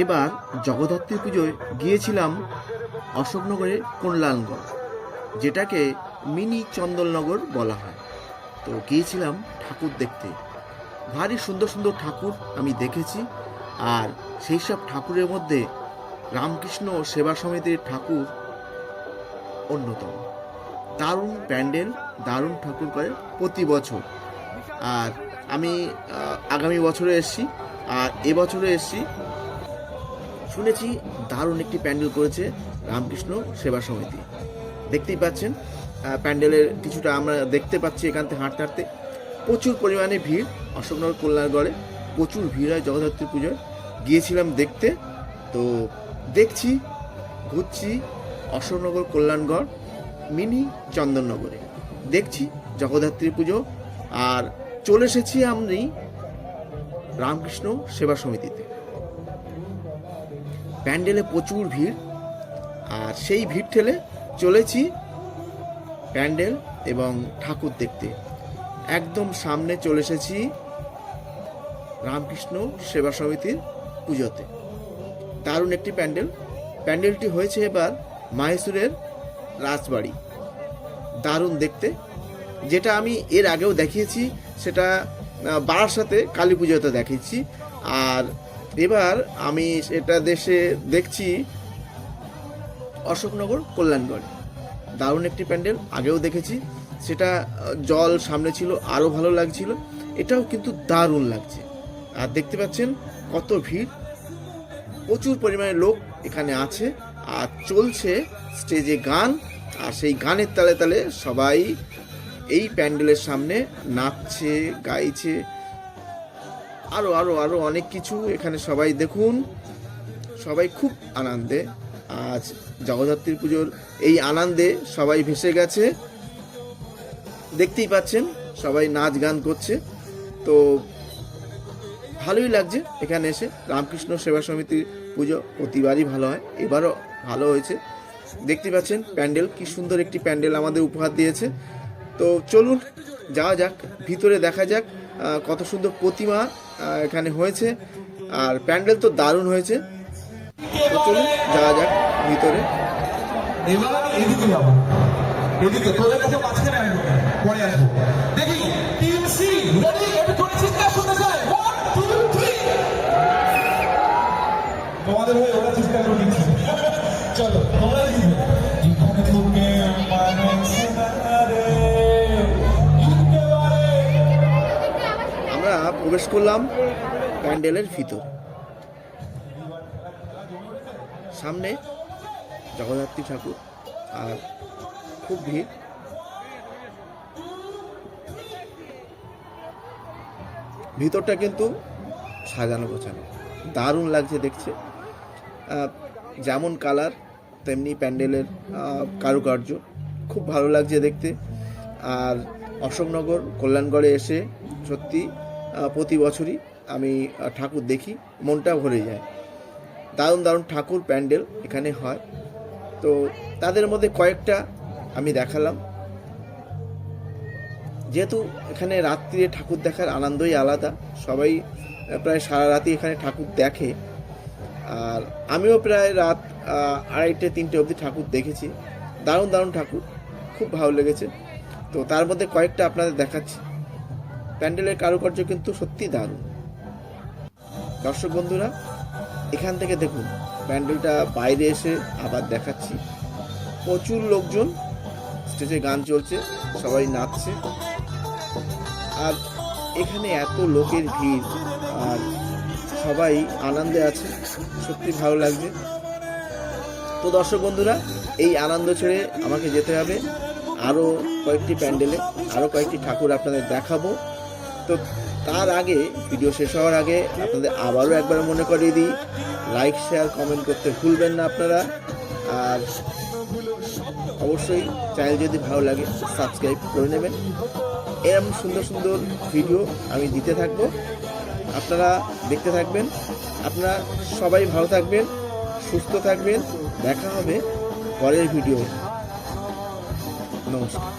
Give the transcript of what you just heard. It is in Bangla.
এবার জগদ্ধাত্রী পুজোয় গিয়েছিলাম অশোকনগরের কল্যাণগড় যেটাকে মিনি চন্দননগর বলা হয়। তো গিয়েছিলাম ঠাকুর দেখতে। ভারী সুন্দর সুন্দর ঠাকুর আমি দেখেছি আর সেই সব ঠাকুরের মধ্যে রামকৃষ্ণ সেবা সমিতির ঠাকুর অন্যতম। দারুণ প্যান্ডেল, দারুণ ঠাকুর করে প্রতি বছর। আর আমি আগামী বছরে এসছি। আর এবছরে এসছি শুনেছি দারুণ একটি প্যান্ডেল করেছে রামকৃষ্ণ সেবা সমিতি। দেখতেই পাচ্ছেন প্যান্ডেলের কিছুটা আমরা দেখতে পাচ্ছি এখান থেকে হাঁটতে হাঁটতে। প্রচুর পরিমাণে ভিড় অশোকনগর কল্যাণগড়ে, প্রচুর ভিড় হয় জগদ্ধাত্রী পুজোয়। গিয়েছিলাম দেখতে, তো দেখছি, ঘুরছি অশোকনগর কল্যাণগড়, মিনি চন্দননগরে। দেখছি জগদ্ধাত্রী পুজো, আর চলে এসেছি আমি রামকৃষ্ণ সেবা সমিতিতে। প্যান্ডেলে প্রচুর ভিড় আর সেই ভিড় ঠেলে চলেছি প্যান্ডেল এবং ঠাকুর দেখতে। একদম সামনে চলে এসেছি রামকৃষ্ণ সেবা সমিতির পুজোতে। দারুণ একটি প্যান্ডেল। প্যান্ডেলটি হয়েছে এবার মাহেশ্বরের রাজবাড়ি। দারুণ দেখতে। যেটা আমি এর আগেও দেখিয়েছি সেটা আহ, সাথে কালী পুজোতে দেখিয়েছি। আর এবার আমি সেটা দেশে দেখছি অশোকনগর, কল্যাণগড়। দারুণ একটি প্যান্ডেল, আগেও দেখেছি। সেটা জল সামনে ছিল আরও ভালো লাগছিল। এটাও কিন্তু দারুণ লাগছে। আর দেখতে পাচ্ছেন কত ভিড়। প্রচুর পরিমাণে লোক এখানে আছে। আর চলছে স্টেজে গান। আর সেই গানের তালে তালে সবাই এই প্যান্ডেলের সামনে নাচছে, গাইছে। আরও আরও আরও অনেক কিছু এখানে সবাই দেখুন। সবাই খুব আনন্দে। আজ জগদ্ধাত্রী পুজোর এই আনন্দে সবাই ভেসে গেছে। দেখতেই পাচ্ছেন, সবাই নাচ গান করছে। তো ভালোই লাগছে এখানে এসে। রামকৃষ্ণ সেবা সমিতির পুজো প্রতিবারই ভালো হয়। এবারও ভালো হয়েছে। দেখতে পাচ্ছেন প্যান্ডেল, কি সুন্দর একটি প্যান্ডেল আমাদের উপহার দিয়েছে। তো চলুন, যাওয়া যাক, ভিতরে দেখা যাক। কত সুন্দর প্রতিমা এখানে হয়েছে। আর প্যান্ডেল তো দারুণ হয়েছে। যাওয়া যাক ভিতরে। এদিকে পরে আসব। করলাম প্যান্ডেলের ভিতর। সামনে জগদ্ধাত্রী ঠাকুর আর খুব ভিড়। ভিতরটা কিন্তু সাজানো গোছানো। দারুণ লাগছে দেখছে। যেমন কালার, তেমনি প্যান্ডেলের কারুকার্য। খুব ভালো লাগছে দেখতে। আর অশোকনগর, কল্যাণগড়ে এসে সত্যি প্রতি বছরই আমি ঠাকুর দেখি মনটা ভরে যায়। দারুণ দারুণ ঠাকুর প্যান্ডেল এখানে হয়। তো তাদের মধ্যে কয়েকটা আমি দেখালাম। যেহেতু এখানে রাত্রিরে ঠাকুর দেখার আনন্দই আলাদা, সবাই প্রায় সারা রাতই এখানে ঠাকুর দেখে। আর আমিও প্রায় রাত আড়াইটে, তিনটে অবধি ঠাকুর দেখেছি। দারুণ দারুণ ঠাকুর, খুব ভালো লেগেছে। তো তার মধ্যে কয়েকটা আপনাদের দেখাচ্ছি। প্যান্ডেলের কারুকার্য কিন্তু সত্যি দারুণ। দর্শক বন্ধুরা, এখান থেকে দেখুন, প্যান্ডেলটা বাইরে এসে আবার দেখাচ্ছি। প্রচুর লোকজন, স্টেজে গান চলছে, সবাই নাচছে। আর এখানে এত লোকের ভিড়, আর সবাই আনন্দে আছে, সত্যি ভালো লাগছে। তো দর্শক বন্ধুরা, এই আনন্দ ছেড়ে আমাকে যেতে হবে। আরও কয়েকটি প্যান্ডেলে আরও কয়েকটি ঠাকুর আপনাদের দেখাবো। তো তার আগে ভিডিও শেষ হওয়ার আগে আপনাদের আবারও একবার মনে করিয়ে দিই লাইক শেয়ার কমেন্ট করতে ভুলবেন না আপনারা। আর অবশ্যই চ্যানেল যদি ভালো লাগে সাবস্ক্রাইব করে নেবেন। এরকম সুন্দর সুন্দর ভিডিও আমি দিতে থাকব। আপনারা দেখতে থাকবেন। আপনারা সবাই ভালো থাকবেন, সুস্থ থাকবেন। দেখা হবে পরের ভিডিও নমস্কার।